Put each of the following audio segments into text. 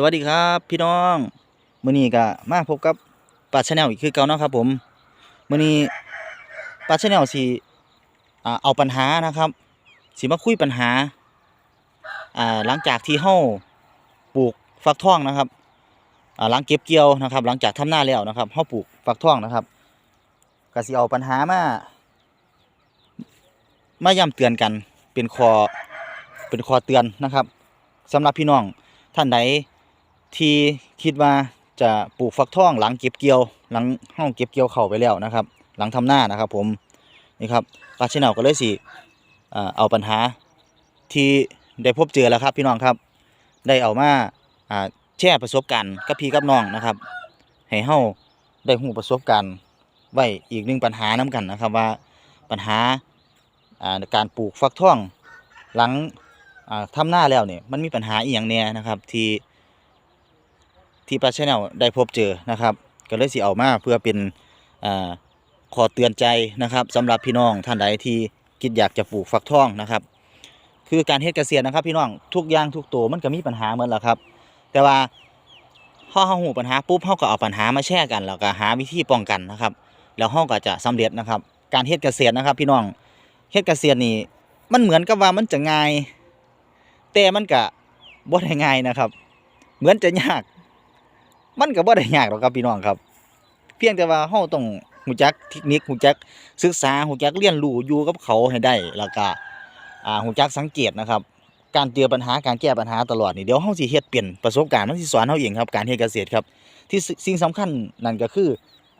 สวัสดีครับพี่น้องมื้อนี้ก็มาพบกับปาชาแนลอีกคือเก่าเนาะครับ ผมมื้อนี้ปาชาแนลสิอ่เอาปัญหานะครับสิมาคุยปัญหาหลังจากที่เฮาปลูกฟักทองนะครับหลังเก็บเกี่ยวนะครับ หลังจากทำหน้าแล้วนะครับเฮาปลูกฟักทองนะครับก็สิเอาปัญหามามาย้ำเตือนกันเป็นคอเป็นคอเตือนนะครับสำหรับพี่น้องท่านใด ที่คิดว่าจะปลูกฟักทองหลังเก็บเกี่ยว หลังห้องเก็บเกี่ยวเข้าไปแล้วนะครับ หลังทำหน้านะครับผมนี่ครับปาชแนลก็เลยสิเอาปัญหาที่ได้พบเจอแล้วครับพี่น้องครับ ได้เอามาแชร์ประสบการณ์กับพี่กับน้องนะครับ ให้เฮาได้หูประสบการณ์ไว้อีกหนึ่งปัญหานํกันนะครับว่าปัญหาการปลูกฟักทองหลังอ่าทำหน้าแล้วเนี่ยมันมีปัญหาอีกอย่างแน่นะครับที่ ที่ปลาชแนลได้พบเจอนะครับ ก็เลยสิเอามาเพื่อเป็นอ่าขอเตือนใจนะครับสำหรับพี่น้องท่านใดที่คิดอยากจะปลูกฟักทองนะครับ คือการเฮ็ดเกษตรนะครับ พี่น้องทุกอย่างทุกตัวมันก็มีปัญหาเหมือนแหละครับ แต่ว่าพอเฮาหูปัญหาปุ๊บเฮาก็เอาปัญหามาแชร์กันแล้วก็หาวิธีป้องกันนะครับ แล้วเฮาก็จะสำเร็จนะครับ การเฮ็ดเกษตรนะครับ พี่น้องเฮ็ดเกษตรนี่มันเหมือนกับว่ามันจะง่าย แต่มันก็บ่ได้ง่ายนะครับ เหมือนจะยาก มันก็บ่ได้ยากหรอกครับพี่น้องครับ เพียงแต่ว่าเฮาต้องฮู้จักเทคนิคฮู้จักศึกษาฮู้จักเรียนรู้อยู่กับเขาให้ได้แล้วก็อ่าฮู้จักสังเกตนะครับ การเจอปัญหาการแก้ปัญหาตลอดนี่เดี๋ยวเฮาสิเฮ็ดเป็นประสบการณ์มันสิสอนเฮาเองครับการเฮ็ดเกษตรครับ ที่สิ่งสำคัญนั่นก็คือ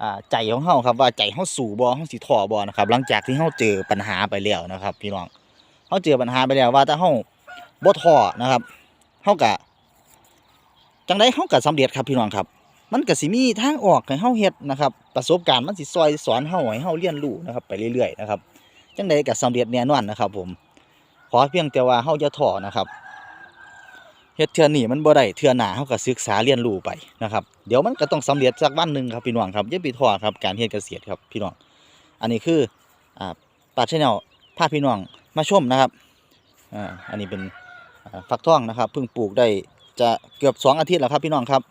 อ่าใจของเฮาครับว่าใจเฮาสู้บ่เฮาสิท้อบ่นะครับ หลังจากที่เฮาเจอปัญหาไปแล้วนะครับ พี่น้องเฮาเจอปัญหาไปแล้วว่าถ้าเฮาบ่ท้อนะครับเฮาก็ จังไดเฮาก็สำเร็จครับพี่น้องครับ มันก็สิมีทางออกให้เฮาเฮ็ดนะครับ ประสบการณ์มันสิซอยสอนเฮาให้เฮาเรียนรู้นะครับไปเรื่อยๆนะครับ จังใดก็สำเร็จแน่นอนนะครับ ผม ขอเพียงแต่ว่าเฮาอย่าท้อนะครับเฮ็ดเทื่อนี้มันบ่ได้เทื่อหนาเฮาก็ศึกษาเรียนรู้ไปนะครับ เดี๋ยวมันก็ต้องสำเร็จสักวันหนึ่งครับพี่น้องครับอย่าไปท้อครับการเฮ็ดเกษตรครับพี่น้อง อันนี้คืออ่าปาชแนลพาพี่น้องมาชมนะครับอ่าอันนี้เป็นฟักทองนะครับเพิ่งปลูกได้ จะเกือบสองอาทิตย์แล้วครับพี่น้องครับ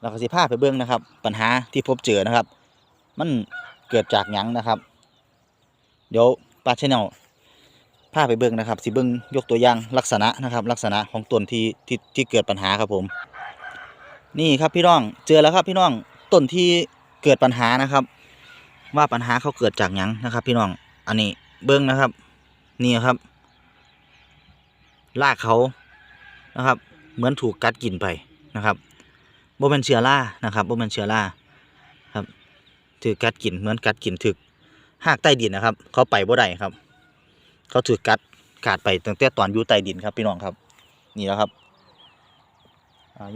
แล้วก็สิพาไปเบิ่งนะครับ ปัญหาที่พบเจอนะครับ มันเกิดจากหยังนะครับ เดี๋ยวปาชแนลพาไปเบิ่งนะครับสิเบิ่งยกตัวอย่างลักษณะนะครับ ลักษณะของต้นที่ที่ที่เกิดปัญหาครับผม นี่ครับพี่น้องเจอแล้วครับพี่น้องต้นที่เกิดปัญหานะครับ ว่าปัญหาเขาเกิดจากหยังนะครับ พี่น้องอันนี้เบิ่งนะครับ นี่ครับรากเขานะครับ เหมือนถูกกัดกินไปนะครับโบ่แม่นเชื้อรานะครับโบ่แม่นเชื้อราครับถือกัดกินเหมือนกัดกินถึกหากใต้ดินนะครับ เขาไปบ่ได้ครับ เขาถือกัดขาดไปตั้งแต่ตอนอยู่ใต้ดินครับพี่น้องครับ นี่แล้วครับ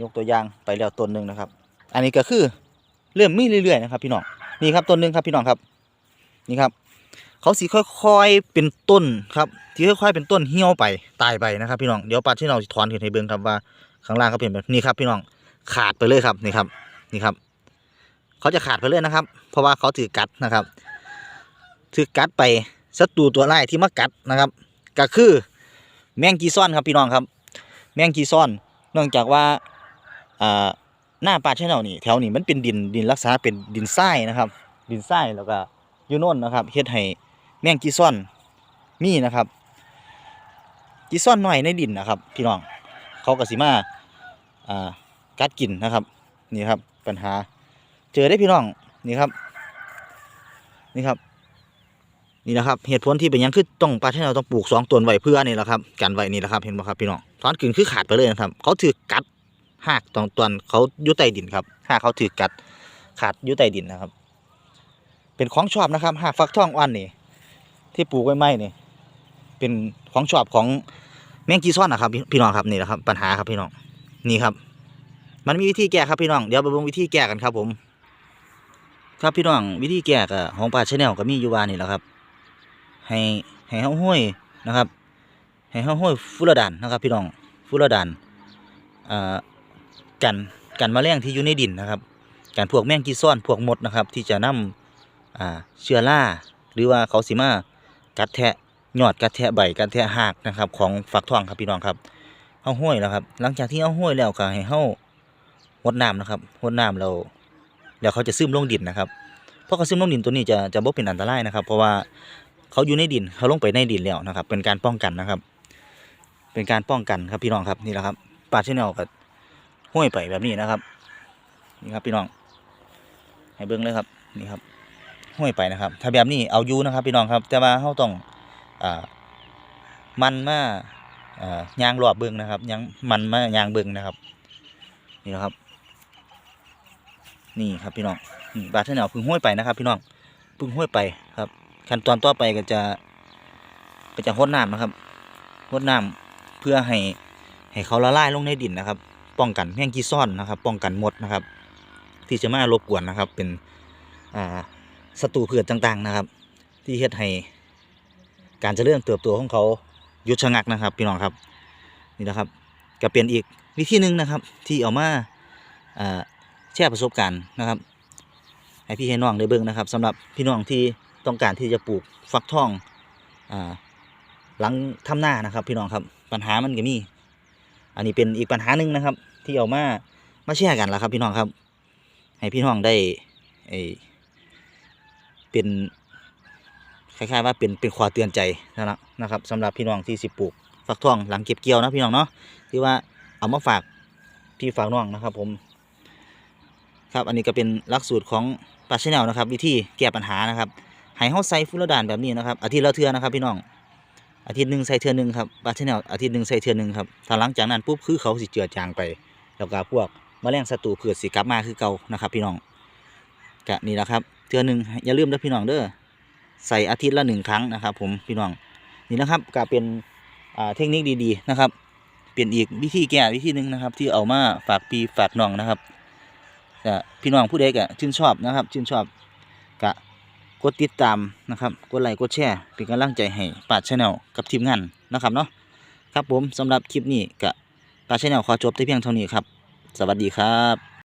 ยกตัวอย่างไปแล้วต้นหนึ่งนะครับ อันนี้ก็คือเริ่มมีเรื่อยๆนะครับ พี่น้องนี่ครับต้นหนึ่งครับพี่น้องครับ นี่ครับ เขาสีค่อยๆเป็นต้นครับที่ค่อยๆเป็นต้นเหี่ยวไปตายไปนะครับ พี่น้องเดี๋ยวปัดที่เราถอนขึ้นให้เบิ่งครับว่าข้างล่างเขาเป็นแบบนี้ครับพี่น้องขาดไปเลยครับนี่ครับนี่ครับ เขาจะขาดไปเลยนะครับ เพราะว่าเขาถือกัดนะครับ ถือกัดไปศัตรูตัวร้ายที่มากัดนะครับ ก็คือแมงกีซ่อนครับพี่น้องครับ แมงกีซ่อน เนื่องจากว่าหน้าป่าชะเนานี่แถวนี้มันเป็นดินดินลักษณะเป็นดินทรายนะครับ ดินทรายแล้วก็ อยูโน่นนะครับเฮ็ดให้แมงกีซ่อนมีนะครับกีซ่อนหน้อยในดินนะครับ พี่น้องเขาก็สิมาอ่ากัดกินนะครับนี่ครับปัญหา เจอได้พี่น้องนี่ครับ นี่ครับ นี่นะครับเหตุผลที่เป็นยังคือต้องปลาที่เราต้องปลูกสองต้นไว้เพื่อนี่แหละครับกันไว้นี่แหละครับเห็นไหมครับพี่น้องถอนกึ่งคือขาดไปเลยนะครับ เขาถือกัดหากตรงตอนเขายู่ใต้ดินครับหากเขาถือกัดขาดยู่ใต้ดินนะครับ เป็นของชอบนะครับหากฟักทองอ่อนนี่ ที่ปลูกไว้ไม่นี่เป็นของชอบของแมงกีซ่อนนะครับ พี่น้องครับนี่แหละครับ ปัญหาครับพี่น้องนี่ครับ มันมีวิธีแก้ครับพี่น้องเดี๋ยวไปเบิ่งวิธีแก้กันครับ ผม ครับพี่น้องวิธีแก้ก็ของปลาชแนลก็มีอยู่วานี่แหละครับ ให้ให้เฮาห้อยนะครับให้เฮาห้อยฟุรดานนะครับ พี่น้องฟุรดานอ่ากันกันแมลงที่อยู่ในดินนะครับกันพวกแมงกีซ้อนพวกมดนะครับ ที่จะนำ อ่าเชื้อราหรือว่าเขาสิมากัดแทะยอดกัดแทะใบกัดแทะหากนะครับ ของฝักทองครับพี่น้องครับเฮาห้อยแล้วครับ หลังจากที่เฮาห้อยแล้วก็ให้เฮาหดน้ำนะครับหดน้ำเราแล้วเขาจะซึมลงดินนะครับเพราะเขาซึมลงดินตัวนี้จะจะบ่เป็นอันตรายนะครับ เพราะว่าเขาอยู่ในดินเขาลงไปในดินแล้วนะครับ เป็นการป้องกันนะครับ เป็นการป้องกันครับพี่น้องครับนี่แหละครับปลาชแนลก็ห้วยไปแบบนี้นะครับนี่ครับพี่น้องให้เบิ้งเลยครับนี่ครับ ห้วยไปนะครับ ถ้าแบบนี้เอายูนะครับพี่น้องครับ แต่ว่าเขาต้องอมันมาอยางรอบเบิ้งนะครับยังมันมายางเบิ้งนะครับ นี่นะครับ นี่ครับพี่น้องบาดเทนเอาพึ่งห้วยไปนะครับ พี่น้องพึ่งห้วยไปครับ ขั้นตอนต่อไปก็จะก็จะหดน้ำนะครับหดน้ำเพื่อให้ให้เขาละลายลงในดินนะครับ ป้องกันแมงกีซ่อนนะครับ ป้องกันมดนะครับ ที่จะมารบกวนนะครับ เป็นอ่า ศัตรูพืชต่างๆนะครับ ที่เฮ็ดให้การเจริญเติบโตของเขาหยุดชะงักนะครับ พี่น้องครับนี่นะครับก็เป็นอีกวิธีหนึ่งนะครับ ที่เอามาอ่าแชร์ประสบการณ์นะครับ ให้พี่ให้น้องได้เบิ่งนะครับสำหรับพี่น้องที่ต้องการที่จะปลูกฟักทองอหลังทำหน้านะครับ พี่น้องครับปัญหามันก็มี อันนี้เป็นอีกปัญหาหนึ่งนะครับ ที่เอามามาแชร์กันแล้วครับ พี่น้องครับ ให้พี่น้องได้ไอ้ เป็นคล้ายๆว่าเป็นเป็นความเตือนใจนะครับนะครับสำหรับพี่น้องที่สิปลูกฟักทองหลังเก็บเกี่ยวนะพี่น้องเนาะที่ว่าเอามาฝากพี่ฝากน้องนะครับ ผม ครับอันนี้ก็เป็นหลักสูตรของปลาชแนลนะครับ วิธีแก้ปัญหานะครับให้เฮาใส่ฟุลดานแบบนี้นะครับอาทิตย์ละเทือนะครับ พี่น้องอาทิตย์หนึ่งใส่เทื่อหนึ่งครับปลาชแนลอาทิตย์หนึ่งใส่เทื่อหนึ่งครับถ้าหลังจากนั้นปุ๊บคือเขาสิเจือจางไป แล้วก็พวกแมลงศัตรูพืชสิกลับมาคือเก่านะครับ พี่น้องกะนี่แหละครับ ทือหนึ่งอย่าลืมนะพี่น้องเด้อใส่อาทิตย์ละหนึ่งครั้งนะครับ ผมพี่น้องนี่นะครับก็เป็นเทคนิคดีๆนะครับ เป็นอีกวิธีแก้วิธีหนึ่งนะครับ ที่เอามาฝากปีฝากน้องนะครับก็พี่น้องผู้ใดก็ชื่นชอบนะครับ ชื่นชอบก็กดติดตามนะครับกดไลค์กดแชร์เป็นกำลังใจให้ปาดชาแนลกับทีมงานนะครับเนาะครับผมสำหรับคลิปนี้ก็ปาดชาแนลขอจบแต่เพียงเท่านี้ครับ สวัสดีครับ